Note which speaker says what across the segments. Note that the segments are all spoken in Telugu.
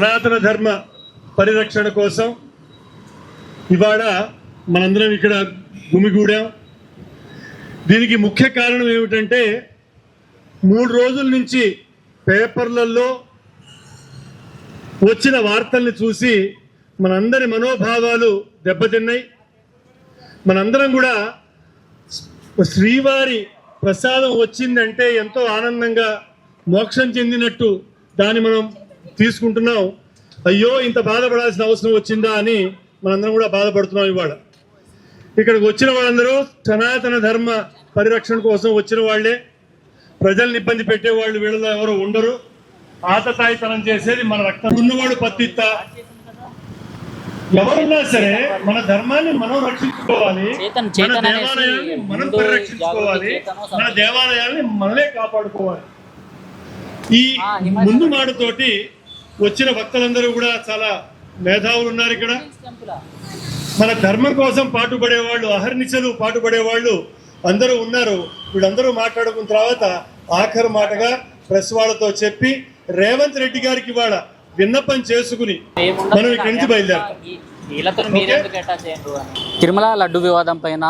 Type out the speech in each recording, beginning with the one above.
Speaker 1: సనాతన ధర్మ పరిరక్షణ కోసం ఇవాళ మనందరం ఇక్కడ గుమిగూడాం. దీనికి ముఖ్య కారణం ఏమిటంటే మూడు రోజుల నుంచి పేపర్లలో వచ్చిన వార్తల్ని చూసి మనందరి మనోభావాలు దెబ్బతిన్నాయి. మనందరం కూడా శ్రీవారి ప్రసాదం వచ్చిందంటే ఎంతో ఆనందంగా మోక్షం చెందినట్టు దాన్ని మనం తీసుకుంటున్నాం. అయ్యో ఇంత బాధపడాల్సిన అవసరం వచ్చిందా అని మనందరం కూడా బాధపడుతున్నాం ఇవాళ. ఇక్కడికి వచ్చిన వాళ్ళందరూ సనాతన ధర్మ పరిరక్షణ కోసం వచ్చిన వాళ్ళే. ప్రజల్ని ఇబ్బంది పెట్టే వాళ్ళు వీళ్ళలో ఎవరు ఉండరు. ఆతతాయితనం చేసేది మన రక్తం. ఉన్నవాడు పత్తిత్త. ఎవరున్నా సరే మన ధర్మాన్ని మనం రక్షించుకోవాలి. మన దేవాలయాన్ని మనం పరిరక్షించుకోవాలి. మన దేవాలయాల్ని మనమే కాపాడుకోవాలి. ఈ ముందు మాటతోటి వచ్చిన భక్తులందరూ కూడా చాలా మేధావులు ఉన్నారు ఇక్కడ. మన ధర్మం కోసం పాటుపడే వాళ్ళు అహర్నిశలు పాటుపడే వాళ్ళు అందరూ ఉన్నారు. వీళ్ళందరూ మాట్లాడుకున్న తర్వాత ఆఖరు మాటగా ప్రెస్ వాళ్ళతో చెప్పి రేవంత్ రెడ్డి గారికి ఇవాళ విన్నపం చేసుకుని మనం ఇక్కడి నుంచి బయలుదేరుతాం.
Speaker 2: తిరుమల లడ్డు వివాదం పైన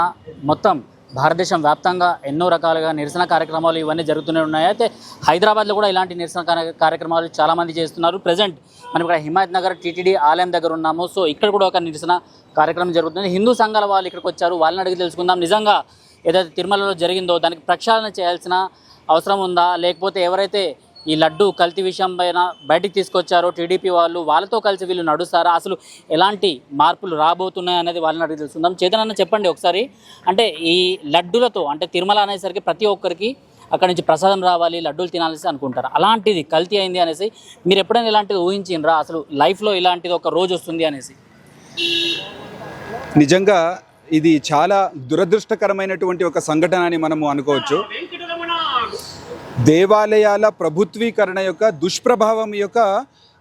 Speaker 2: మొత్తం భారతదేశం వ్యాప్తంగా ఎన్నో రకాలుగా నిరసన కార్యక్రమాలు ఇవన్నీ జరుగుతూనే ఉన్నాయి. అయితే హైదరాబాద్లో కూడా ఇలాంటి నిరసన కార్య- కార్యక్రమాలు చాలామంది చేస్తున్నారు. ప్రజెంట్ మనం ఇక్కడ హిమాయత్ నగర్ టీటీడీ ఆలయం దగ్గర ఉన్నాము. సో ఇక్కడ కూడా ఒక నిరసన కార్యక్రమం జరుగుతుంది. హిందూ సంఘాల వాళ్ళు ఇక్కడికి వచ్చారు. వాళ్ళని అడిగి తెలుసుకుందాం. నిజంగా ఏదైతే తిరుమలలో జరిగిందో దానికి ప్రక్షాళన చేయాల్సిన అవసరం ఉందా? లేకపోతే ఎవరైతే ఈ లడ్డు కల్తీ విషయం పైన బయటికి తీసుకొచ్చారో టీడీపీ వాళ్ళు వాళ్ళతో కలిసి వీళ్ళు నడుస్తారా? అసలు ఎలాంటి మార్పులు రాబోతున్నాయి అనేది వాళ్ళని అడిగి తెలుసుకుందాం. చేతనన్న చెప్పండి ఒకసారి. అంటే ఈ లడ్డులతో అంటే తిరుమల అనేసరికి ప్రతి ఒక్కరికి అక్కడ నుంచి ప్రసాదం రావాలి లడ్డూలు తినాలని అనుకుంటారు. అలాంటిది కల్తీ అయింది అనేసి మీరు ఎప్పుడైనా ఇలాంటిది ఊహించిండ్రా? అసలు లైఫ్లో ఇలాంటిది ఒక రోజు వస్తుంది అనేసి.
Speaker 3: నిజంగా ఇది చాలా దురదృష్టకరమైనటువంటి ఒక సంఘటన అని మనము అనుకోవచ్చు. దేవాలయాల ప్రభుత్వీకరణ యొక్క దుష్ప్రభావం యొక్క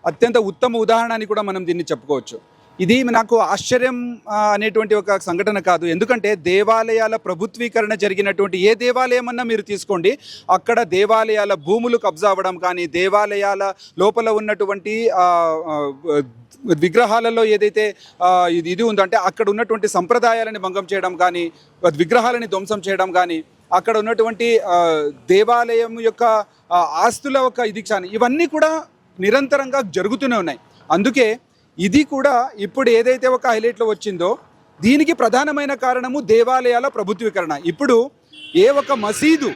Speaker 3: అత్యంత ఉత్తమ ఉదాహరణ అని కూడా మనం దీన్ని చెప్పుకోవచ్చు. ఇది నాకు ఆశ్చర్యం అనేటువంటి ఒక సంఘటన కాదు. ఎందుకంటే దేవాలయాల ప్రభుత్వీకరణ జరిగినటువంటి ఏ దేవాలయం అన్నా మీరు తీసుకోండి. అక్కడ దేవాలయాల భూములు కబ్జా అవ్వడం కానీ దేవాలయాల లోపల ఉన్నటువంటి విగ్రహాలలో ఏదైతే ఇది ఇది ఉందో అంటే అక్కడ ఉన్నటువంటి సంప్రదాయాలని భంగం చేయడం కానీ విగ్రహాలని ధ్వంసం చేయడం కానీ అక్కడ ఉన్నటువంటి దేవాలయం యొక్క ఆస్తుల ఒక ఇది కానీ ఇవన్నీ కూడా నిరంతరంగా జరుగుతూనే ఉన్నాయి. అందుకే ఇది కూడా ఇప్పుడు ఏదైతే ఒక హైలైట్లో వచ్చిందో దీనికి ప్రధానమైన కారణము దేవాలయాల ప్రభుత్వీకరణ. ఇప్పుడు ఏ ఒక మసీదు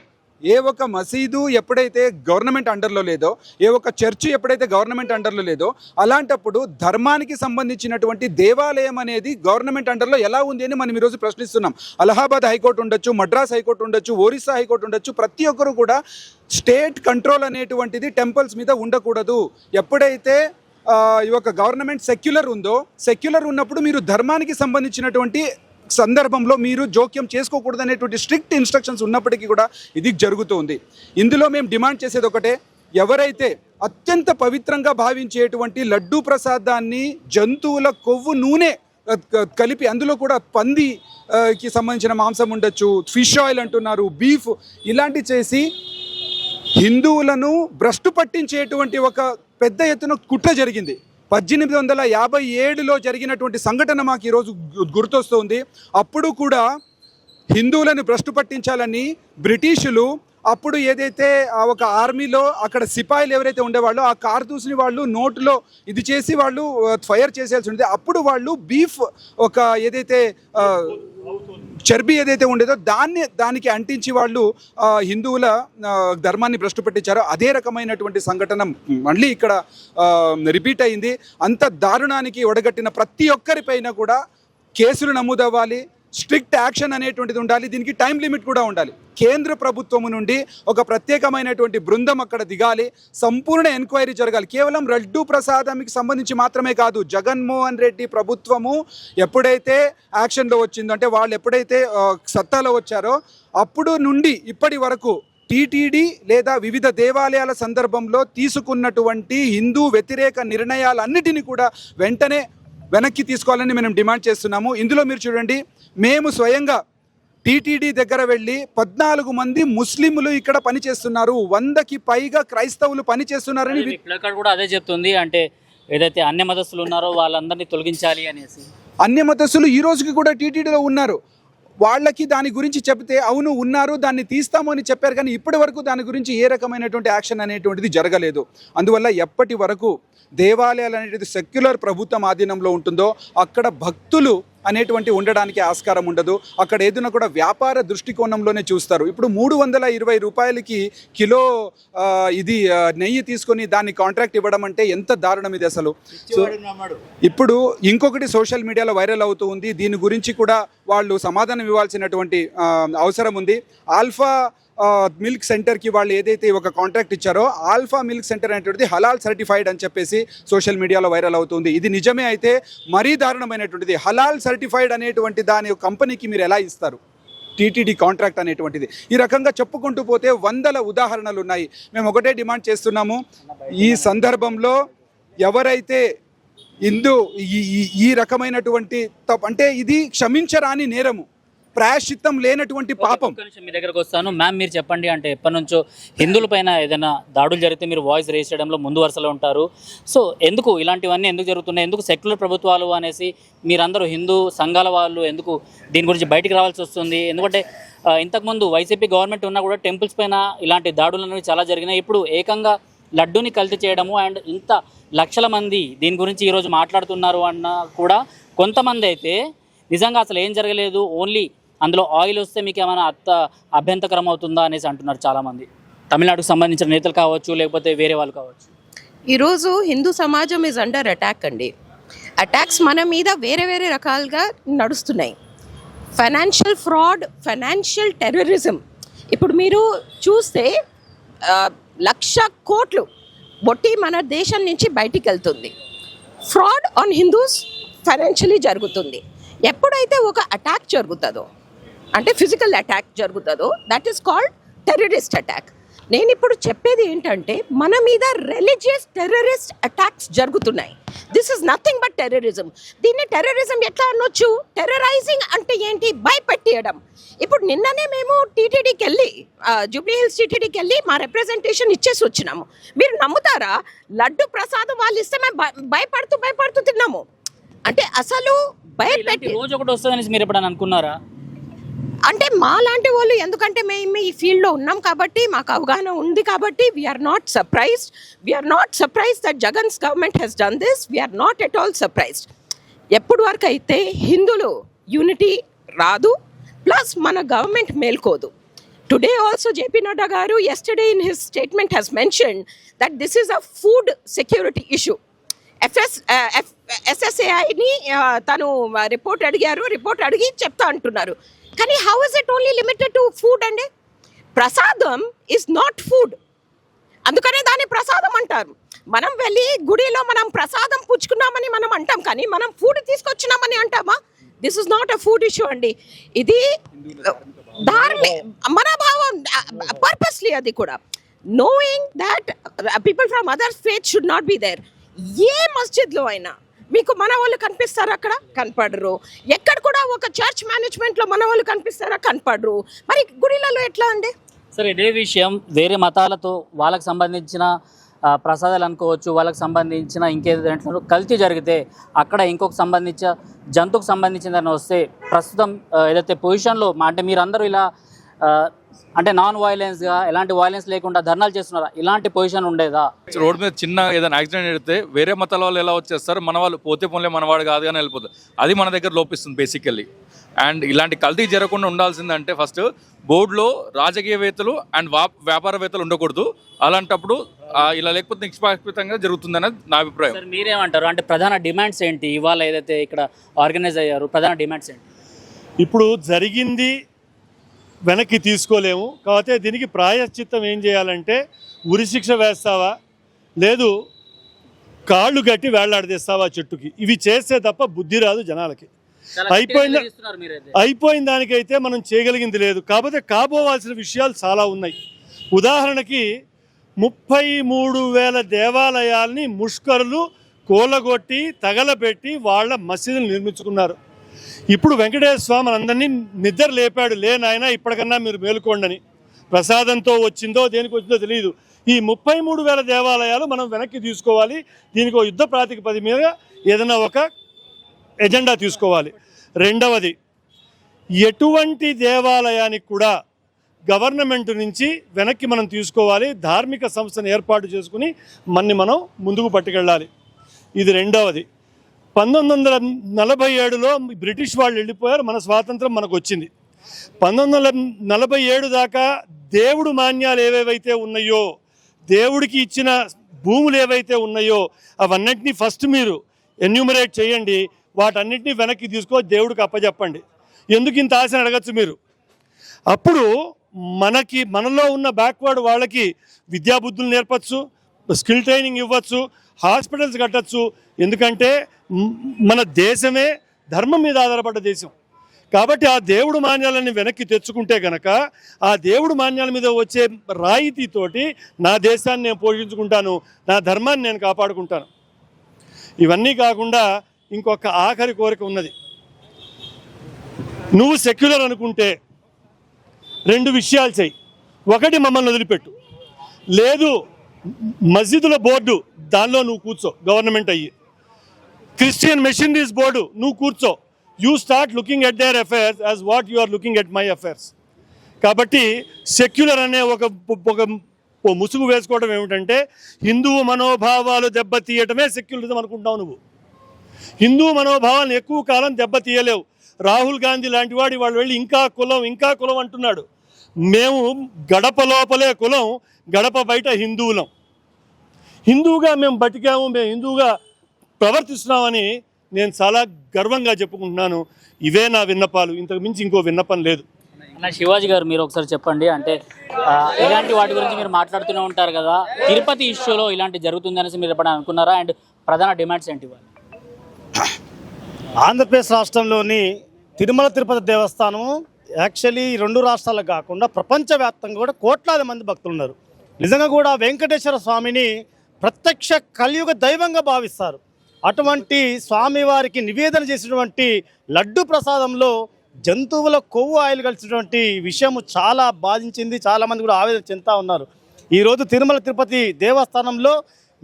Speaker 3: ఏ ఒక మసీదు ఎప్పుడైతే గవర్నమెంట్ అండర్లో లేదో ఏ ఒక చర్చ్ ఎప్పుడైతే గవర్నమెంట్ అండర్లో లేదో అలాంటప్పుడు ధర్మానికి సంబంధించినటువంటి దేవాలయం అనేది గవర్నమెంట్ అండర్లో ఎలా ఉంది అని మనం ఈరోజు ప్రశ్నిస్తున్నాం. అలహాబాద్ హైకోర్టు ఉండొచ్చు మద్రాస్ హైకోర్టు ఉండొచ్చు ఒరిస్సా హైకోర్టు ఉండొచ్చు ప్రతి ఒక్కరు కూడా స్టేట్ కంట్రోల్ అనేటువంటిది టెంపుల్స్ మీద ఉండకూడదు. ఎప్పుడైతే ఈ యొక్క గవర్నమెంట్ సెక్యులర్ ఉందో సెక్యులర్ ఉన్నప్పుడు మీరు ధర్మానికి సంబంధించినటువంటి సందర్భంలో మీరు జోక్యం చేసుకోకూడదు అనేటువంటి స్ట్రిక్ట్ ఇన్స్ట్రక్షన్స్ ఉన్నప్పటికీ కూడా ఇది జరుగుతుంది. ఇందులో మేము డిమాండ్ చేసేది ఒకటే ఎవరైతే అత్యంత పవిత్రంగా భావించేటువంటి లడ్డూ ప్రసాదాన్ని జంతువుల కొవ్వు నూనె కలిపి అందులో కూడా పంది కి సంబంధించిన మాంసం ఉండొచ్చు ఫిష్ ఆయిల్ అంటున్నారు బీఫ్ ఇలాంటి చేసి హిందువులను భ్రష్టు పట్టించేటువంటి ఒక పెద్ద ఎత్తున కుట్ర జరిగింది. పద్దెనిమిది వందల యాభై ఏడులో జరిగినటువంటి సంఘటన మాకు ఈరోజు గుర్తొస్తుంది. అప్పుడు కూడా హిందువులను భ్రష్టు పట్టించాలని బ్రిటిషులు అప్పుడు ఏదైతే ఒక ఆర్మీలో అక్కడ సిపాయిలు ఎవరైతే ఉండేవాళ్ళో ఆ కార్తూస్ని వాళ్ళు నోట్లో ఇది చేసి వాళ్ళు ఫైర్ చేసేయాల్సి ఉండేది. అప్పుడు వాళ్ళు బీఫ్ ఒక ఏదైతే చర్బీ ఏదైతే ఉండేదో దాన్ని దానికి అంటించి వాళ్ళు హిందువుల ధర్మాన్ని భ్రష్టు పెట్టించారో అదే రకమైనటువంటి సంఘటన మళ్ళీ ఇక్కడ రిపీట్ అయింది. అంత దారుణానికి ఒడగట్టిన ప్రతి ఒక్కరిపైన కూడా కేసులు నమోదవ్వాలి. స్ట్రిక్ట్ యాక్షన్ అనేటువంటిది ఉండాలి. దీనికి టైం లిమిట్ కూడా ఉండాలి. కేంద్ర ప్రభుత్వము నుండి ఒక ప్రత్యేకమైనటువంటి బృందం అక్కడ దిగాలి. సంపూర్ణ ఎంక్వైరీ జరగాలి. కేవలం రడ్డు ప్రసాదంకి సంబంధించి మాత్రమే కాదు జగన్మోహన్ రెడ్డి ప్రభుత్వము ఎప్పుడైతే యాక్షన్లో వచ్చిందో అంటే వాళ్ళు ఎప్పుడైతే సత్తాలో వచ్చారో అప్పుడు నుండి ఇప్పటి వరకు టీటీడీ లేదా వివిధ దేవాలయాల సందర్భంలో తీసుకున్నటువంటి హిందూ వ్యతిరేక నిర్ణయాలన్నిటినీ కూడా వెంటనే వెనక్కి తీసుకోవాలని మనం డిమాండ్ చేస్తున్నాము. ఇందులో మీరు చూడండి మేము స్వయంగా టీటీడీ దగ్గర వెళ్ళి పద్నాలుగు మంది ముస్లింలు ఇక్కడ పనిచేస్తున్నారు. వందకి పైగా క్రైస్తవులు పనిచేస్తున్నారని
Speaker 2: కూడా అదే చెప్తుంది అంటే ఏదైతే అన్ని మతస్థులు ఉన్నారో వాళ్ళందరినీ తొలగించాలి అనేసి.
Speaker 3: అన్య మతస్థులు ఈ రోజుకి కూడా టీటీడీలో ఉన్నారు. వాళ్ళకి దాని గురించి చెప్తే అవును ఉన్నారు దాన్ని తీస్తాము అని చెప్పారు కానీ ఇప్పటి వరకు దాని గురించి ఏ రకమైనటువంటి యాక్షన్ అనేటువంటిది జరగలేదు. అందువల్ల ఎప్పటి వరకు దేవాలయాలు అనేటిది సెక్యులర్ ప్రభుత్వం ఆధీనంలో ఉంటుందో అక్కడ భక్తులు అనేటువంటి ఉండడానికి ఆస్కారం ఉండదు. అక్కడ ఏదైనా కూడా వ్యాపార దృష్టికోణంలోనే చూస్తారు. ఇప్పుడు మూడు వందల ఇరవై రూపాయలకి కిలో ఇది నెయ్యి తీసుకొని దాన్ని కాంట్రాక్ట్ ఇవ్వడం అంటే ఎంత దారుణం ఇది అసలు? సో ఇప్పుడు ఇంకొకటి సోషల్ మీడియాలో వైరల్ అవుతూ ఉంది. దీని గురించి కూడా వాళ్ళు సమాధానం ఇవ్వాల్సినటువంటి అవసరం ఉంది. ఆల్ఫా మిల్క్ సెంటర్కి వాళ్ళు ఏదైతే ఒక కాంట్రాక్ట్ ఇచ్చారో ఆల్ఫా మిల్క్ సెంటర్ అనేటువంటిది హలాల్ సర్టిఫైడ్ అని చెప్పేసి సోషల్ మీడియాలో వైరల్ అవుతుంది. ఇది నిజమే అయితే మరీ దారుణమైనటువంటిది. హలాల్ సర్టిఫైడ్ అనేటువంటి దాని కంపెనీకి మీరు ఎలా ఇస్తారు? టీటీడీ కాంట్రాక్ట్ అనేటువంటిది. ఈ రకంగా చెప్పుకుంటూ పోతే వందల ఉదాహరణలు ఉన్నాయి. మేము ఒకటే డిమాండ్ చేస్తున్నాము. ఈ సందర్భంలో ఎవరైతే ఇందు ఈ ఈ- రకమైనటువంటి అంటే ఇది క్షమించరాని నేరము. ప్రాయశ్చిత్తం లేనటువంటి పాపం.
Speaker 2: మీ దగ్గరకు వస్తాను. మ్యామ్ మీరు చెప్పండి అంటే ఎప్పటి నుంచో హిందువుల పైన ఏదైనా దాడులు జరిగితే మీరు వాయిస్ రేస్ చేయడంలో ముందు వరుసలో ఉంటారు. సో ఎందుకు ఇలాంటివన్నీ ఎందుకు జరుగుతున్నాయి? ఎందుకు సెక్యులర్ ప్రభుత్వాలు అనేసి మీరందరూ హిందూ సంఘాల వాళ్ళు ఎందుకు దీని గురించి బయటికి రావాల్సి వస్తుంది? ఎందుకంటే ఇంతకుముందు వైసీపీ గవర్నమెంట్ ఉన్నా కూడా టెంపుల్స్ పైన ఇలాంటి దాడులు అనేవి చాలా జరిగినాయి. ఇప్పుడు ఏకంగా లడ్డూని కల్తీ చేయడము అండ్ ఇంత లక్షల మంది దీని గురించి ఈరోజు మాట్లాడుతున్నారు అన్న కూడా కొంతమంది అయితే నిజంగా అసలు ఏం జరగలేదు. ఓన్లీ అందులో ఆయిల్ వస్తే మీకు ఏమైనా అత్త అభ్యంతకరం అవుతుందా అనేసి అంటున్నారు చాలామంది. తమిళనాడుకు సంబంధించిన నేతలు కావచ్చు లేకపోతే వేరే వాళ్ళు కావచ్చు.
Speaker 4: ఈరోజు హిందూ సమాజం ఇస్ అండర్ అటాక్ అండి. అటాక్స్ మన మీద వేరే వేరే రకాలుగా నడుస్తున్నాయి. ఫైనాన్షియల్ ఫ్రాడ్ ఫైనాన్షియల్ టెర్రరిజం ఇప్పుడు మీరు చూస్తే లక్ష కోట్లు బొట్టి మన దేశం నుంచి బయటికి వెళ్తుంది. ఫ్రాడ్ ఆన్ హిందూస్ ఫైనాన్షియలీ జరుగుతుంది. ఎప్పుడైతే ఒక అటాక్ జరుగుతుందో అంటే ఫిజికల్ అటాక్ జరుగుతుందో that is called terrorist attack నేను ఇప్పుడు చెప్పేది ఏంటంటే మన మీద రిలీజియస్ టెర్రరిస్ట్ అటాక్స్ జరుగుతున్నాయి. This is nothing but terrorism దీన్ని టెర్రరిజం ఎట్లా అనొచ్చు? టెర్రరైజింగ్ అంటే ఏంటి? భయపెట్టేయడం. ఇప్పుడు నిన్ననే మేము టీటీడీకి వెళ్ళి జూబ్లీ హిల్స్ టీటీడీకి వెళ్ళి మా రిప్రజెంటేషన్ ఇచ్చేసి వచ్చినాము. మీరు నమ్ముతారా? లడ్డు ప్రసాదం వాళ్ళు ఇస్తే మేము భయ- భయపడుతూ భయపడుతూ తిన్నాము. అంటే అసలు భయపెట్టి
Speaker 2: రోజు ఒకటి వస్తుందనేసి మీరు ఎప్పుడైనా అనుకున్నారా?
Speaker 4: అంటే మా లాంటి వాళ్ళు ఎందుకంటే మేము ఈ ఫీల్డ్లో ఉన్నాం కాబట్టి మాకు అవగాహన ఉంది కాబట్టి we are not surprised we are not surprise that Jagan's government he's done this we are not at all surprised ఎప్పటి వరకు అయితే హిందువులు యూనిటీ రాదు ప్లస్ మన గవర్నమెంట్ మేల్కోదు. టుడే ఆల్సో జేపీ నడ్డా గారు yesterday in his statement he's mention that this is a food security issue FS F ఎస్ఎస్ఏఐని తను uh, రిపోర్ట్ అడిగారు. రిపోర్ట్ అడిగి చెప్తా అంటున్నారు. కానీ how is it only limited to food అండి ప్రసాదం ఇస్ నాట్ ఫుడ్ అందుకనే దాన్ని ప్రసాదం అంటారు. మనం వెళ్ళి గుడిలో మనం ప్రసాదం పుచ్చుకున్నామని మనం అంటాం కానీ మనం ఫుడ్ తీసుకొచ్చినామని అంటామా? This is not a food issue అండి. ఇది ధార్మిక మన భావం పర్పస్లీ అది కూడా. Knowing that people from other faith should not be there ఏ మస్జిద్లో అయినా మీకు మన వాళ్ళు కనిపిస్తారా అక్కడ? కనపడరు. ఎక్కడ కూడా ఒక చర్చ్ మేనేజ్మెంట్లో మన వాళ్ళు కనిపిస్తారా? కనపడరు. మరి గుడిలలో ఎట్లా అండి?
Speaker 2: సరే ఇదే విషయం. వేరే మతాలతో వాళ్ళకి సంబంధించిన ప్రసాదాలు అనుకోవచ్చు వాళ్ళకి సంబంధించిన ఇంకేదో కల్తీ జరిగితే అక్కడ ఇంకొక సంబంధించిన జంతువుకు సంబంధించిందని వస్తే ప్రస్తుతం ఏదైతే పొజిషన్లో అంటే మీరందరూ ఇలా అంటే నాన్ వైలెన్స్గా ఎలాంటి వైలెన్స్ లేకుండా ధర్నాలు చేస్తున్నారా? ఇలాంటి పొజిషన్ ఉండేదా?
Speaker 5: రోడ్ మీద చిన్న ఏదైనా యాక్సిడెంట్ అయితే వేరే మతాల వాళ్ళు ఎలా వచ్చేస్తారు? మన వాళ్ళు పోతే పోలే మనవాడు కాదు అని వెళ్ళిపోతారు. అది మన దగ్గర లోపిస్తుంది బేసికల్లీ అండ్ ఇలాంటి కల్తీ జరగకుండా ఉండాల్సిందంటే ఫస్ట్ బోర్డులో రాజకీయవేత్తలు అండ్ వా వ్యాపారవేత్తలు ఉండకూడదు. అలాంటప్పుడు ఇలా లేకపోతే నిష్పాక్షితంగా జరుగుతుందనేది నా అభిప్రాయం.
Speaker 2: సార్ మీరేమంటారు? అంటే ప్రధాన డిమాండ్స్ ఏంటి? ఇవాళ ఏదైతే ఇక్కడ ఆర్గనైజ్ అయ్యారు ప్రధాన డిమాండ్స్ ఏంటి?
Speaker 1: ఇప్పుడు జరిగింది వెనక్కి తీసుకోలేము. కాకపోతే దీనికి ప్రాయశ్చిత్తం ఏం చేయాలంటే ఉరిశిక్ష వేస్తావా? లేదు కాళ్ళు కట్టి వేళ్ళాడదీస్తావా చెట్టుకి? ఇవి చేస్తే తప్ప బుద్ధి రాదు జనాలకి. అయిపోయిందా? అయిపోయిన దానికైతే మనం చేయగలిగింది లేదు. కాకపోతే కాబోవాల్సిన విషయాలు చాలా ఉన్నాయి. ఉదాహరణకి ముప్పై మూడు వేల దేవాలయాల్ని ముష్కరులు కూలగొట్టి తగలబెట్టి వాళ్ళ మసీదులు నిర్మించుకున్నారు. ఇప్పుడు వెంకటేశ్వర స్వామి అందరినీ నిద్ర లేపాడు. లే నాయనా ఇప్పటికన్నా మీరు మేలుకోండి అని ప్రసాదంతో వచ్చిందో దేనికి వచ్చిందో తెలియదు ఈ ముప్పై మూడు వేల దేవాలయాలు మనం వెనక్కి తీసుకోవాలి. దీనికి ఒక యుద్ధ ప్రాతిపది మీద ఏదైనా ఒక ఎజెండా తీసుకోవాలి. రెండవది ఎటువంటి దేవాలయానికి కూడా గవర్నమెంట్ నుంచి వెనక్కి మనం తీసుకోవాలి. ధార్మిక సంస్థను ఏర్పాటు చేసుకుని మన్ని మనం ముందుకు పట్టుకెళ్ళాలి. ఇది రెండవది. పంతొమ్మిది వందల నలభై ఏడులో బ్రిటిష్ వాళ్ళు వెళ్ళిపోయారు. మన స్వాతంత్రం మనకు వచ్చింది. పంతొమ్మిది వందల నలభై ఏడు దాకా దేవుడు మాన్యాలు ఏవేవైతే ఉన్నాయో దేవుడికి ఇచ్చిన భూములు ఏవైతే ఉన్నాయో అవన్నింటినీ ఫస్ట్ మీరు ఎన్యూమరేట్ చేయండి. వాటన్నిటిని వెనక్కి తీసుకో దేవుడికి అప్పచెప్పండి ఎందుకు ఇంత ఆశని అడగచ్చు మీరు? అప్పుడు మనకి మనలో ఉన్న బ్యాక్వర్డ్ వాళ్ళకి విద్యాబుద్ధులు నేర్పచ్చు స్కిల్ ట్రైనింగ్ ఇవ్వచ్చు హాస్పిటల్స్ కట్టచ్చు. ఎందుకంటే మన దేశమే ధర్మం మీద ఆధారపడ్డ దేశం. కాబట్టి ఆ దేవుడు మాన్యాలని వెనక్కి తెచ్చుకుంటే గనక ఆ దేవుడు మాన్యాల మీద వచ్చే రాయితీతోటి నా దేశాన్ని నేను పోషించుకుంటాను నా ధర్మాన్ని నేను కాపాడుకుంటాను. ఇవన్నీ కాకుండా ఇంకొక ఆఖరి కోరిక ఉన్నది. నువ్వు సెక్యులర్ అనుకుంటే రెండు విషయాలు చెయ్యి. ఒకటి మమ్మల్ని వదిలిపెట్టు. లేదు మస్జిదుల బోర్డు దానిలో నువ్వు కూర్చో గవర్నమెంట్ అయ్యి. క్రిస్టియన్ మెషినరీస్ బోర్డు నువ్వు కూర్చో. You start looking at their affairs as what you are looking at my affairs కాబట్టి సెక్యులర్ అనే ఒక ఒక ముసుగు వేసుకోవడం ఏమిటంటే హిందువు మనోభావాలు దెబ్బతీయటమే సెక్యులరిజం అనుకుంటావు నువ్వు. హిందూ మనోభావాలను ఎక్కువ కాలం దెబ్బతీయలేవు. రాహుల్ గాంధీ లాంటి వాడు వాళ్ళు వెళ్ళి ఇంకా కులం ఇంకా కులం అంటున్నాడు. మేము గడప లోపలే కులం గడప బయట హిందువులం. హిందువుగా మేము బతికాము మేము హిందువుగా ప్రవర్తిస్తున్నామని నేను చాలా గర్వంగా చెప్పుకుంటున్నాను. ఇవే నా విన్నపాలు. ఇంతకు మించి ఇంకో విన్నపం లేదు.
Speaker 2: అన్న శివాజీ గారు మీరు ఒకసారి చెప్పండి. అంటే ఇలాంటి వాటి గురించి మీరు మాట్లాడుతూనే ఉంటారు కదా. తిరుపతి ఇష్యూలో ఇలాంటి జరుగుతుంది అనేసి మీరు ఎప్పుడైనా అనుకున్నారా? అండ్ ప్రధాన డిమాండ్స్ ఏంటి
Speaker 6: ఆంధ్రప్రదేశ్ రాష్ట్రంలోని తిరుమల తిరుపతి దేవస్థానం యాక్చువల్లీ ఈ రెండు రాష్ట్రాలకు కాకుండా ప్రపంచవ్యాప్తంగా కూడా కోట్లాది మంది భక్తులు ఉన్నారు నిజంగా కూడా వెంకటేశ్వర స్వామిని ప్రత్యక్ష కలియుగ దైవంగా భావిస్తారు. అటువంటి స్వామివారికి నివేదన చేసినటువంటి లడ్డు ప్రసాదంలో జంతువుల కొవ్వు ఆయిల్ కలిసినటువంటి విషయం చాలా బాధించింది చాలామంది కూడా ఆవేదన చెందుతా ఉన్నారు. ఈరోజు తిరుమల తిరుపతి దేవస్థానంలో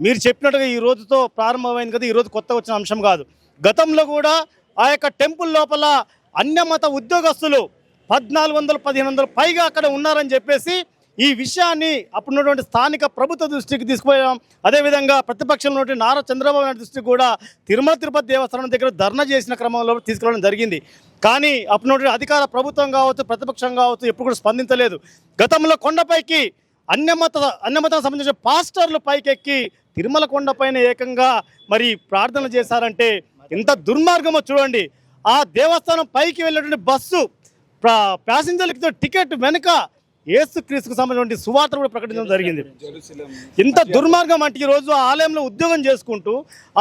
Speaker 6: మీరు చెప్పినట్టుగా ఈ రోజుతో ప్రారంభమైంది కదా ఈరోజు కొత్త కొత్తగా వచ్చిన అంశం కాదు. గతంలో కూడా ఆ యొక్క టెంపుల్ లోపల అన్యమత ఉద్యోగస్తులు పద్నాలుగు వందల పదిహేను వందలు పైగా అక్కడ ఉన్నారని చెప్పేసి ఈ విషయాన్ని అప్పుడున్నటువంటి స్థానిక ప్రభుత్వ దృష్టికి తీసుకుపోయాం. అదేవిధంగా ప్రతిపక్షంలో ఉన్నటువంటి నారా చంద్రబాబు నాయుడు దృష్టికి కూడా తిరుమల తిరుపతి దేవస్థానం దగ్గర ధర్నా చేసిన క్రమంలో తీసుకురావడం జరిగింది. కానీ అప్పుడున్నటువంటి అధికార ప్రభుత్వం కావచ్చు ప్రతిపక్షం కావచ్చు ఎప్పుడు కూడా స్పందించలేదు. గతంలో కొండపైకి అన్యమత అన్యమతానికి సంబంధించిన పాస్టర్లు పైకెక్కి తిరుమల కొండపైన ఏకంగా మరి ప్రార్థన చేశారంటే ఎంత దుర్మార్గమో చూడండి. ఆ దేవస్థానం పైకి వెళ్ళేటువంటి బస్సు ప్యాసింజర్లకి టికెట్ వెనుక ఏసుక్రీస్తుకు సంబంధించిన సువార్త కూడా ప్రకటించడం జరిగింది. ఇంత దుర్మార్గం అంటే ఈరోజు ఆ ఆలయంలో ఉద్యోగం చేసుకుంటూ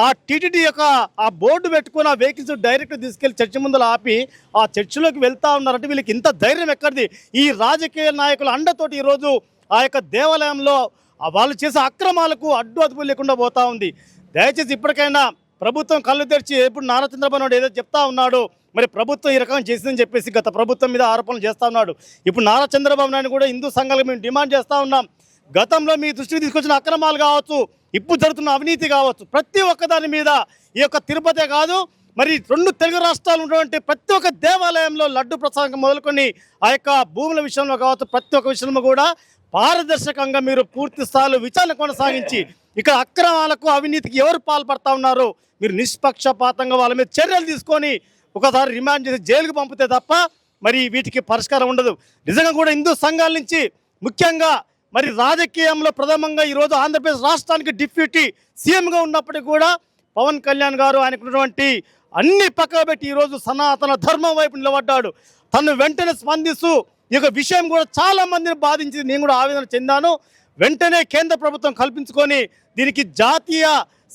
Speaker 6: ఆ టీటీడీ యొక్క ఆ బోర్డు పెట్టుకుని ఆ వెహికల్స్ డైరెక్ట్ తీసుకెళ్ళి చర్చి ముందర ఆపి ఆ చర్చిలోకి వెళ్తా ఉన్నారంటే వీళ్ళకి ఇంత ధైర్యం ఎక్కడిది? ఈ రాజకీయ నాయకుల అండతోటి ఈరోజు ఆ యొక్క దేవాలయంలో వాళ్ళు చేసే అక్రమాలకు అడ్డు అదుపు లేకుండా పోతా ఉంది. దయచేసి ఇప్పటికైనా ప్రభుత్వం కళ్ళు తెరిచి ఎప్పుడు నారా చంద్రబాబు నాయుడు ఏదో చెప్తా ఉన్నాడు. మరి ప్రభుత్వం ఈ రకంగా చేసిందని చెప్పేసి గత ప్రభుత్వం మీద ఆరోపణలు చేస్తా ఉన్నాడు. ఇప్పుడు నారా చంద్రబాబు నాయుడు కూడా హిందూ సంఘాలకు మేము డిమాండ్ చేస్తూ ఉన్నాం. గతంలో మీ దృష్టికి తీసుకొచ్చిన అక్రమాలు కావచ్చు ఇప్పుడు జరుగుతున్న అవినీతి కావచ్చు ప్రతి ఒక్క దాని మీద ఈ యొక్క తిరుపతే కాదు మరి రెండు తెలుగు రాష్ట్రాలు ఉన్నటువంటి ప్రతి ఒక్క దేవాలయంలో లడ్డు ప్రసాదం మొదలుకొని ఆ యొక్క భూముల విషయంలో కావచ్చు ప్రతి ఒక్క విషయంలో కూడా పారదర్శకంగా మీరు పూర్తి స్థాయిలో విచారణ కొనసాగించి ఇక్కడ అక్రమాలకు అవినీతికి ఎవరు పాల్పడతా ఉన్నారు? మీరు నిష్పక్షపాతంగా వాళ్ళ మీద చర్యలు తీసుకొని ఒకసారి రిమాండ్ చేసి జైలుకు పంపితే తప్ప మరి వీటికి పరిష్కారం ఉండదు. నిజంగా కూడా హిందూ సంఘాల నుంచి ముఖ్యంగా మరి రాజకీయంలో ప్రథమంగా ఈరోజు ఆంధ్రప్రదేశ్ రాష్ట్రానికి డిప్యూటీ సీఎంగా ఉన్నప్పటికీ కూడా పవన్ కళ్యాణ్ గారు ఆయనకున్నటువంటి అన్ని పక్కన పెట్టి ఈరోజు సనాతన ధర్మం వైపు నిలబడ్డాడు. తను వెంటనే స్పందిస్తూ ఈ యొక్క విషయం కూడా చాలా మందిని బాధించింది. నేను కూడా ఆవేదన చెందాను. వెంటనే కేంద్ర ప్రభుత్వం కల్పించుకొని దీనికి జాతీయ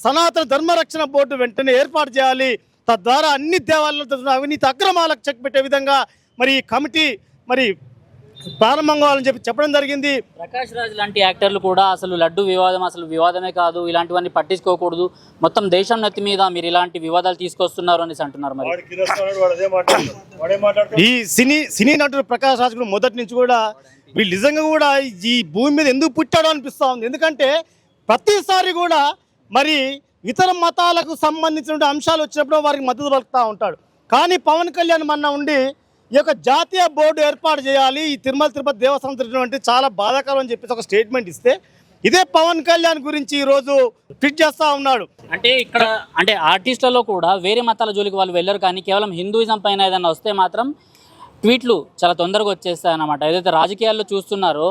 Speaker 6: సనాతన ధర్మరక్షణ బోర్డు వెంటనే ఏర్పాటు చేయాలి. తద్వారా అన్ని జరుగుతున్న అవినీతి అక్రమాలకు చెక్ పెట్టే విధంగా మరి ఈ కమిటీ మరి ప్రారంభం కావాలని చెప్పి చెప్పడం జరిగింది.
Speaker 2: ప్రకాష్ రాజ్ లాంటి యాక్టర్లు కూడా అసలు లడ్డు వివాదం అసలు వివాదమే కాదు ఇలాంటివన్నీ పట్టించుకోకూడదు. మొత్తం దేశం నెత్తి మీద మీరు ఇలాంటి వివాదాలు తీసుకొస్తున్నారు అనేసి అంటున్నారు మరి.
Speaker 1: వాడు కిరస్తాడు వాడు అదే మాట్లాడతాడు వాడే మాట్లాడతాడు
Speaker 6: ఈ సినీ సినీ నటుడు ప్రకాష్ రాజ్ కూడా మొదటి నుంచి కూడా వీళ్ళు నిజంగా కూడా ఈ భూమి మీద ఎందుకు పుట్టాడో అనిపిస్తా ఉంది. ఎందుకంటే ప్రతిసారి కూడా మరి ఇతర మతాలకు సంబంధించిన అంశాలు వచ్చినప్పుడు వారికి మద్దతు పలుకుతూ ఉంటాడు. కానీ పవన్ కళ్యాణ్ మొన్న ఉండి ఈ యొక్క జాతీయ బోర్డు ఏర్పాటు చేయాలి ఈ తిరుమల తిరుపతి దేవస్థానం చాలా బాధాకరం అని చెప్పేసి ఒక స్టేట్మెంట్ ఇస్తే ఇదే పవన్ కళ్యాణ్ గురించి ఈరోజు ట్వీట్ చేస్తూ ఉన్నాడు.
Speaker 2: అంటే ఇక్కడ అంటే ఆర్టిస్టులలో కూడా వేరే మతాల జోలికి వాళ్ళు వెళ్ళరు కానీ కేవలం హిందూయిజం పైన ఏదైనా వస్తే మాత్రం ట్వీట్లు చాలా తొందరగా వచ్చేస్తాయి అన్నమాట. ఏదైతే రాజకీయాల్లో చూస్తున్నారో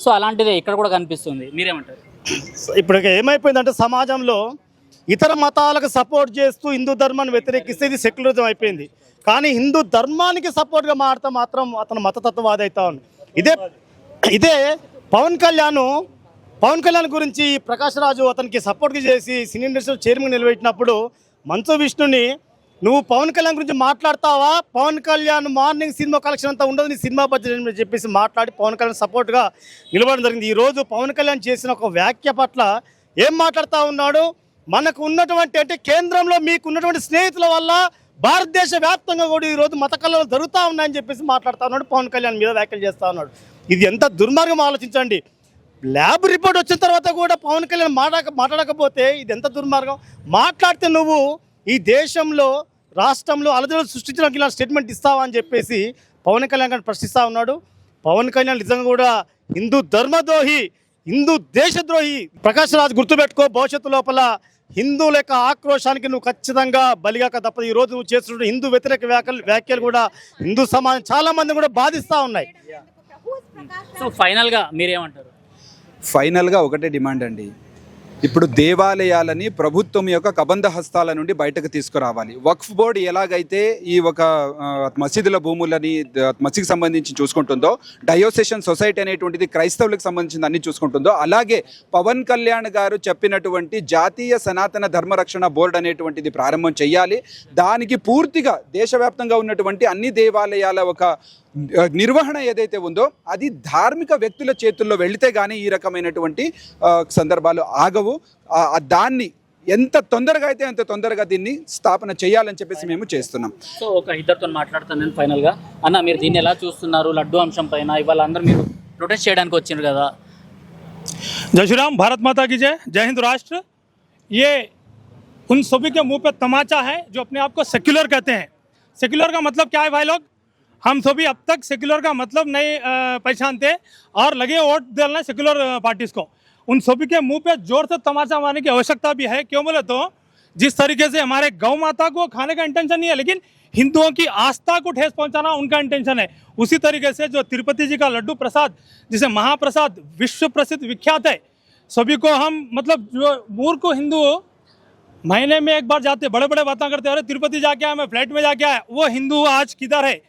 Speaker 2: సో అలాంటిదే ఇక్కడ కూడా కనిపిస్తుంది. మీరేమంటారు?
Speaker 6: ఇప్పుడు ఏమైపోయిందంటే సమాజంలో ఇతర మతాలకు సపోర్ట్ చేస్తూ హిందూ ధర్మాన్ని వ్యతిరేకిస్తే ఇది సెక్యులరిజం అయిపోయింది. కానీ హిందూ ధర్మానికి సపోర్ట్గా మారితే మాత్రం అతను మతతత్వవాది అవుతా ఇదే ఇదే పవన్ కళ్యాణ్ పవన్ కళ్యాణ్ గురించి ప్రకాష్ రాజు అతనికి సపోర్ట్గా చేసి సినీ ఇండస్ట్రీ చైర్మన్ నిలబెట్టినప్పుడు మంచు విష్ణుని నువ్వు పవన్ కళ్యాణ్ గురించి మాట్లాడతావా? Pawan Kalyan morning cinema collection అంతా ఉండదు నీ సినిమా బడ్జెట్ అని చెప్పేసి మాట్లాడి పవన్ కళ్యాణ్ సపోర్ట్గా నిలబడడం జరిగింది. ఈరోజు పవన్ కళ్యాణ్ చేసిన ఒక వ్యాఖ్య పట్ల ఏం మాట్లాడుతూ ఉన్నాడు? మనకు ఉన్నటువంటి అంటే కేంద్రంలో మీకు ఉన్నటువంటి స్నేహితుల వల్ల భారతదేశ వ్యాప్తంగా కూడా ఈరోజు మత కళలు జరుగుతూ ఉన్నాయని చెప్పేసి మాట్లాడుతూ ఉన్నాడు. పవన్ కళ్యాణ్ మీద వ్యాఖ్యలు చేస్తూ ఉన్నాడు. ఇది ఎంత దుర్మార్గం ఆలోచించండి. ల్యాబ్ రిపోర్ట్ వచ్చిన తర్వాత కూడా పవన్ కళ్యాణ్ మాట్లాడక మాట్లాడకపోతే ఇది ఎంత దుర్మార్గం? మాట్లాడితే నువ్వు ఈ దేశంలో రాష్ట్రంలో అలజడులు సృష్టించడానికి ఇలా స్టేట్మెంట్ ఇస్తావా అని చెప్పేసి పవన్ కళ్యాణ్ గారిని ప్రశ్నిస్తూ ఉన్నాడు. పవన్ కళ్యాణ్ నిజంగా కూడా హిందూ ధర్మద్రోహి హిందూ దేశద్రోహి ప్రకాష్ రాజ్ గుర్తుపెట్టుకో భవిష్యత్తు లోపల హిందువుల యొక్క ఆక్రోశానికి నువ్వు ఖచ్చితంగా బలిగాక తప్పదు ఈ రోజు నువ్వు చేస్తున్న హిందూ వ్యతిరేక వ్యాఖ్యలు వ్యాఖ్యలు కూడా హిందూ సమాజం చాలా మంది కూడా బాధిస్తూ ఉన్నాయి.
Speaker 2: సో ఫైనల్గా మీరేమంటారు?
Speaker 3: ఫైనల్గా ఒకటే డిమాండ్ అండి. ఇప్పుడు దేవాలయాలని ప్రభుత్వం యొక్క కబంధ హస్తాల నుండి బయటకు తీసుకురావాలి. వక్ఫ్ బోర్డు ఎలాగైతే ఈ ఒక మసీదుల భూములని ద- మసీదుకి సంబంధించి చూసుకుంటుందో డయోసెషన్ సొసైటీ అనేటువంటిది క్రైస్తవులకు సంబంధించింది అన్ని చూసుకుంటుందో అలాగే పవన్ కళ్యాణ్ గారు చెప్పినటువంటి జాతీయ సనాతన ధర్మరక్షణ బోర్డు అనేటువంటిది ప్రారంభం చేయాలి దానికి పూర్తిగా దేశవ్యాప్తంగా ఉన్నటువంటి అన్ని దేవాలయాల ఒక నిర్వహణ ఏదైతే ఉందో అది ధార్మిక వ్యక్తుల చేతుల్లో వెళితే కానీ ఈ రకమైనటువంటి ఆ, సందర్భాలు ఆగవు ఆ, ఆ దాన్ని ఎంత తొందరగా అయితే అంత తొందరగా దీన్ని స్థాపన చేయాలని చెప్పేసి మేము చేస్తున్నాం
Speaker 2: సో ఒక ఇద్దరితో మాట్లాడుతాను నేను ఫైనల్గా అన్న మీరు దీన్ని ఎలా చూస్తున్నారు లడ్డు అంశం పైన ఇవాళ అందరూ మీరు ప్రొటెస్ట్ చేయడానికి వచ్చిండ్రు కదా
Speaker 7: जय श्री राम भारत माता की जय जय हिंद राष्ट्र ये उन सभी के मुंह पे तमाचा है जो अपने आप को सेक्युलर कहते हैं सेक्युलर का मतलब क्या है भाई लोग हम सभी अब तक सेक्युलर का मतलब नहीं पहचानते और लगे वोट डालना सेक्युलर पार्टीज़ को। उन सभी के मुँह पे ज़ोर से तमाचा मारने की आवश्यकता भी है। क्यों बोले तो जिस तरीके से हमारे गौ माता को खाने का इंटेंशन नहीं है, लेकिन हिंदुओं की आस्था को ठेस पहुंचाना उनका इंटेंशन है। उसी तरीके से जो तिरुपति जी का लड्डू प्रसाद, जिसे महाप्रसाद, विश्व प्रसिद्ध विख्यात है, सभी को हम मतलब जो मूर्ख हिंदू महीने में एक बार जाते बड़े बड़े बातें करते, अरे तिरुपति जाके आए मैं फ़्लाइट में जाके आया, वो हिंदू आज किधर है?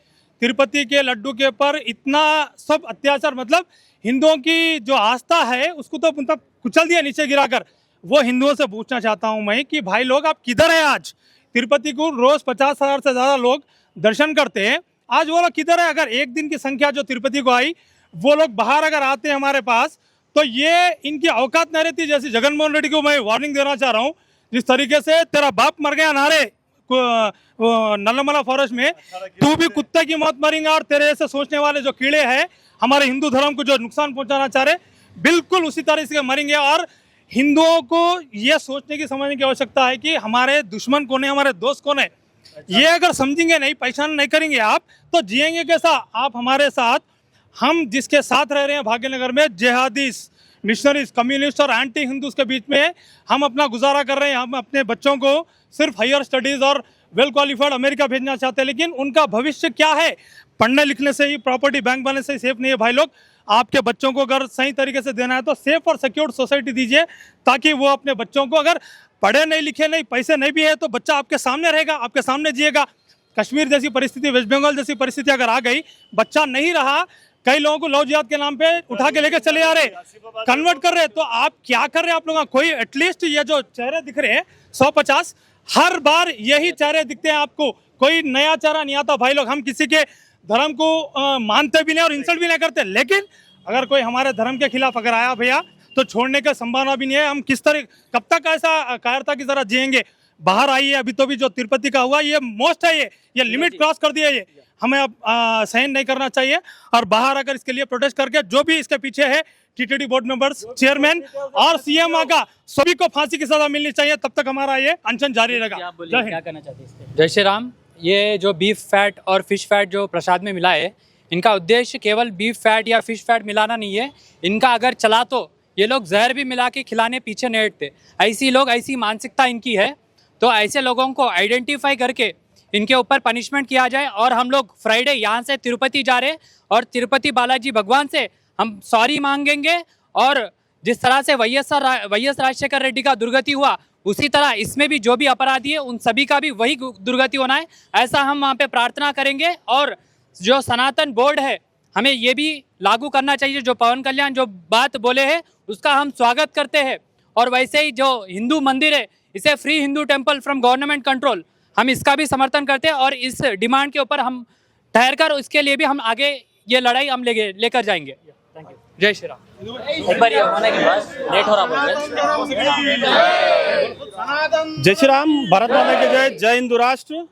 Speaker 7: तिरुपति के लड्डू के ऊपर इतना सब अत्याचार मतलब हिंदुओं की जो आस्था है, उसको तो मतलब कुचल दिया नीचे गिराकर। वो हिंदुओं से पूछना चाहता हूँ मैं कि भाई लोग, आप किधर हैं आज? तिरुपति को रोज पचास हज़ार से ज़्यादा लोग दर्शन करते हैं। आज वो लोग किधर है? अगर एक दिन की संख्या जो तिरुपति को आई, वो लोग बाहर अगर आते हैं हमारे पास तो ये इनकी औकात नहीं रहती, जैसे जगनमोहन रेड्डी को मैं वार्निंग देना चाह रहा हूँ। जिस तरीके से तेरा बाप मर गया नारे नल्लमला फॉरेस्ट में तू भी कुत्ते की मौत मरेंगे और तेरे ऐसे सोचने वाले जो कीड़े हैं हमारे हिंदू धर्म को जो नुकसान पहुंचाना चाह रहे बिल्कुल उसी तरह से मरेंगे और हिंदुओं को ये सोचने की समझने की आवश्यकता है कि हमारे दुश्मन कौन है हमारे दोस्त कौन है। ये अगर समझेंगे नहीं पहचान नहीं करेंगे आप तो जिएँगे कैसा? आप हमारे साथ हम जिसके साथ रह रहे हैं भाग्यनगर में जिहादीस मिशनरीज कम्युनिस्ट और एंटी हिंदूज के बीच में हम अपना गुजारा कर रहे हैं। हम अपने बच्चों को सिर्फ़ हायर स्टडीज़ और वेल क्वालिफाइड अमेरिका भेजना चाहते हैं, लेकिन उनका भविष्य क्या है? पढ़ने लिखने से ही प्रॉपर्टी बैंक बनने से सेफ़ नहीं है भाई लोग। आपके बच्चों को अगर सही तरीके से देना है तो सेफ़ और सिक्योर्ड सोसाइटी दीजिए, ताकि वो अपने बच्चों को अगर पढ़े नहीं, लिखे नहीं, पैसे नहीं भी है तो बच्चा आपके सामने रहेगा, आपके सामने जिएगा। कश्मीर जैसी परिस्थिति, वेस्ट बंगाल जैसी परिस्थिति अगर आ गई, बच्चा नहीं रहा कई लोगों को लव जिहाद के नाम पे उठा के लेके चले आ रहे कन्वर्ट कर रहे तो आप क्या कर रहे हैं आप लोग? कोई एटलीस्ट ये जो चेहरे दिख रहे हैं सौ पचास हर बार यही चेहरे दिखते हैं आपको। कोई नया चेहरा नहीं आता भाई लोग हम किसी के धर्म को मानते भी नहीं और इंसल्ट भी नहीं करते। लेकिन अगर कोई हमारे धर्म के खिलाफ अगर आया भैया तो छोड़ने का संभावना भी नहीं है। हम किस तरह कब तक ऐसा कायरता की तरह जियेंगे बाहर आइए अभी तो भी जो तिरुपति का हुआ ये मोस्ट है ये। ये लिमिट क्रॉस कर दिया ये। हमें अब सहन नहीं करना चाहिए। और बाहर आकर इसके लिए प्रोटेस्ट करके जो भी इसके पीछे है टीटीडी बोर्ड मेंबर्स चेयरमैन और सीएम का सभी को फांसी की सजा मिलनी चाहिए। तब तक हमारा ये अनशन जारी रहेगा।
Speaker 2: क्या कहना चाहते हैं
Speaker 8: जय श्री राम। ये जो बीफ फैट और फ़िश फैट जो प्रसाद में मिला है इनका उद्देश्य केवल बीफ फैट या फ़िश फैट मिलाना नहीं है। इनका अगर चला तो ये लोग जहर भी मिला के खिलाने पीछे नहीं हटते ऐसी लोग ऐसी मानसिकता इनकी है। तो ऐसे लोगों को आइडेंटिफाई करके इनके ऊपर पनिशमेंट किया जाए और हम लोग फ्राइडे यहाँ से तिरुपति जा रहे और तिरुपति बालाजी भगवान से हम सॉरी मांगेंगे और जिस तरह से Y S Y S Rajashekhar Reddy का दुर्गति हुआ, उसी तरह इसमें भी जो भी अपराधी है, उन सभी का भी वही दुर्गति होना है। ऐसा हम वहाँ पे प्रार्थना करेंगे और जो सनातन बोर्ड है, हमें ये भी लागू करना चाहिए। जो पवन कल्याण जो बात बोले हैं, उसका हम स्वागत करते हैं। और वैसे ही जो हिंदू मंदिर है, इसे free Hindu temple from government control हम इसका भी समर्थन करते हैं और इस डिमांड के ऊपर हम ठहर कर उसके लिए भी हम आगे ये लड़ाई हम लेके लेकर जाएँगे। जय श्री राम
Speaker 2: एक बार ये होने के बाद लेट हो रहा
Speaker 9: जय श्री राम भारत माता की जय जय हिंदू राष्ट्र।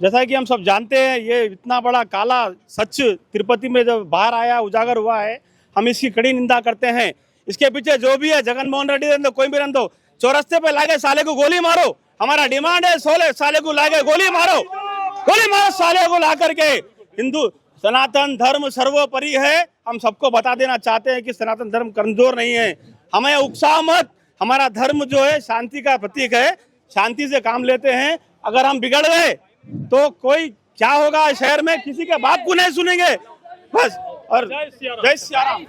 Speaker 9: जैसा कि हम सब जानते हैं ये इतना बड़ा काला सच तिरुपति में जब बाहर आया उजागर हुआ है हम इसकी कड़ी निंदा करते हैं। इसके पीछे जो भी है जगन मोहन रेड्डी रहने दो कोई भी दो चौरस्ते पे लागे साले को गोली मारो। हमारा डिमांड है सोले साले को लागे गोली मारो। गोली मारो साले को ला करके हिंदू सनातन धर्म सर्वोपरि है। हम सबको बता देना चाहते हैं कि सनातन धर्म कमज़ोर नहीं है। हमें उकसाव मत। हमारा धर्म जो है शांति का प्रतीक है। शांति से काम लेते हैं। अगर हम बिगड़ गए तो कोई क्या होगा? शहर में किसी के बाप को नहीं सुनेंगे। बस और जय सिया राम।